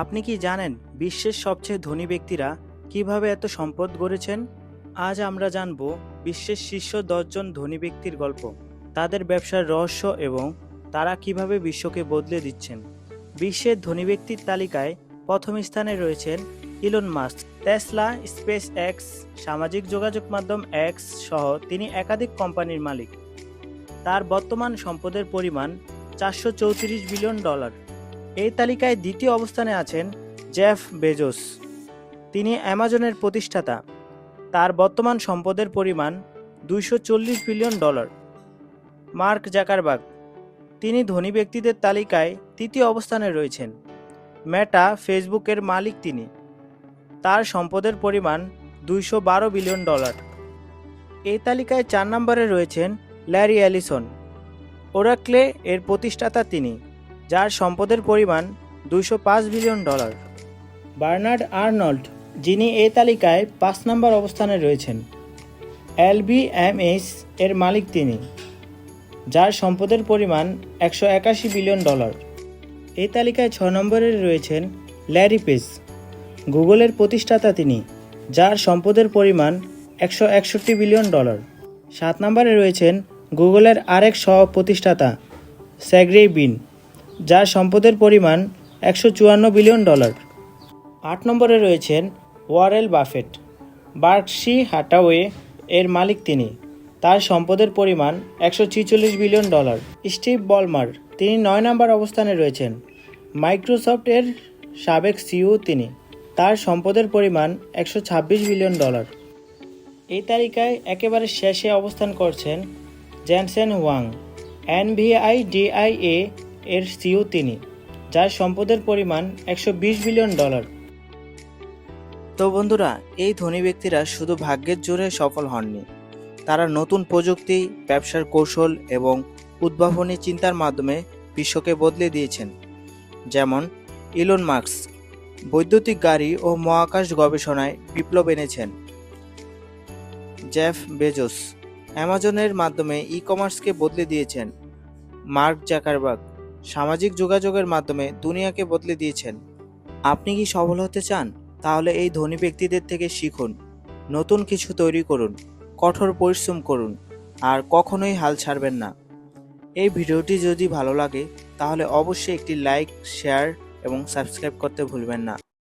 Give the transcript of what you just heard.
আপনি কি জানেন বিশ্বের সবচেয়ে ধনী ব্যক্তিরা কীভাবে এত সম্পদ গড়েছেন? আজ আমরা জানব বিশ্বের শীর্ষ দশজন ধনী ব্যক্তির গল্প, তাদের ব্যবসার রহস্য এবং তারা কীভাবে বিশ্বকে বদলে দিচ্ছেন। বিশ্বের ধনী ব্যক্তির তালিকায় প্রথম স্থানে রয়েছেন Elon Musk. Tesla SpaceX সামাজিক যোগাযোগ মাধ্যম এক্স সহ তিনি একাধিক কোম্পানির মালিক। তার বর্তমান সম্পদের পরিমাণ চারশো চৌত্রিশ বিলিয়ন ডলার। এই তালিকায় দ্বিতীয় অবস্থানে আছেন জেফ বেজোস। তিনি অ্যামাজনের প্রতিষ্ঠাতা। তার বর্তমান সম্পদের পরিমাণ দুইশো চল্লিশ বিলিয়ন ডলার। মার্ক জাকারবাগ তিনি ধনী ব্যক্তিদের তালিকায় তৃতীয় অবস্থানে রয়েছেন। মেটা ফেসবুকের মালিক তিনি। তার সম্পদের পরিমাণ দুইশো বারো বিলিয়ন ডলার। এই তালিকায় চার নম্বরে রয়েছেন ল্যারি অ্যালিসন। ওরাক্লে এর প্রতিষ্ঠাতা তিনি। যার সম্পদের পরিমাণ দুইশো পাঁচ বিলিয়ন ডলার। বার্নার্ড আর্নল্ড, যিনি এই তালিকায় পাঁচ নম্বর অবস্থানে রয়েছেন। এলবিএমএস এর মালিক তিনি, যার সম্পদের পরিমাণ একশো একাশি বিলিয়ন ডলার। এই তালিকায় ছ নম্বরে রয়েছেন ল্যারি পেজ, গুগলের প্রতিষ্ঠাতা তিনি, যার সম্পদের পরিমাণ একশো একষট্টি বিলিয়ন ডলার। সাত নম্বরে রয়েছেন গুগলের আরেক সহ প্রতিষ্ঠাতা স্যাগ্রেই বিন যার সম্পদের পরিমাণ একশো চুয়ান্ন বিলিয়ন ডলার। আট নম্বরে রয়েছেন ওয়ারেল বাফেট। বার্কশি হাটাওয়ে এর মালিক তিনি। তার সম্পদের পরিমাণ একশো বিলিয়ন ডলার। স্টিভ বলমার, তিনি নয় নম্বর অবস্থানে রয়েছেন। মাইক্রোসফট এর সাবেক সিইও তিনি। তার সম্পদের পরিমাণ একশো ছাব্বিশ বিলিয়ন ডলার। এই তালিকায় একেবারে শেষে অবস্থান করছেন জ্যানসেন ওয়াং এনভিআই ডিআইএ এর সিইও তিনি, যার সম্পদের পরিমাণ একশো বিশ বিলিয়ন ডলার। তো বন্ধুরা, এই ধনী ব্যক্তিরা শুধু ভাগ্যের জোরে সফল হননি। তারা নতুন প্রযুক্তি, ব্যবসার কৌশল এবং উদ্ভাবনী চিন্তার মাধ্যমে বিশ্বকে বদলে দিয়েছেন। যেমন ইলন মার্কস বৈদ্যুতিক গাড়ি ও মহাকাশ গবেষণায় বিপ্লব এনেছেন। জেফ বেজোস, অ্যামাজনের মাধ্যমে ই কমার্সকে বদলে দিয়েছেন। মার্ক জাকারবার্গ সামাজিক যোগাযোগের মাধ্যমে দুনিয়াকে বদলে দিয়েছেন। আপনি কি সফল হতে চান? তাহলে এই ধনী ব্যক্তিদের থেকে শিখুন, নতুন কিছু তৈরি করুন, কঠোর পরিশ্রম করুন, আর কখনোই হাল ছাড়বেন না। এই ভিডিওটি যদি ভালো লাগে, তাহলে অবশ্যই একটি লাইক, শেয়ার এবং সাবস্ক্রাইব করতে ভুলবেন না।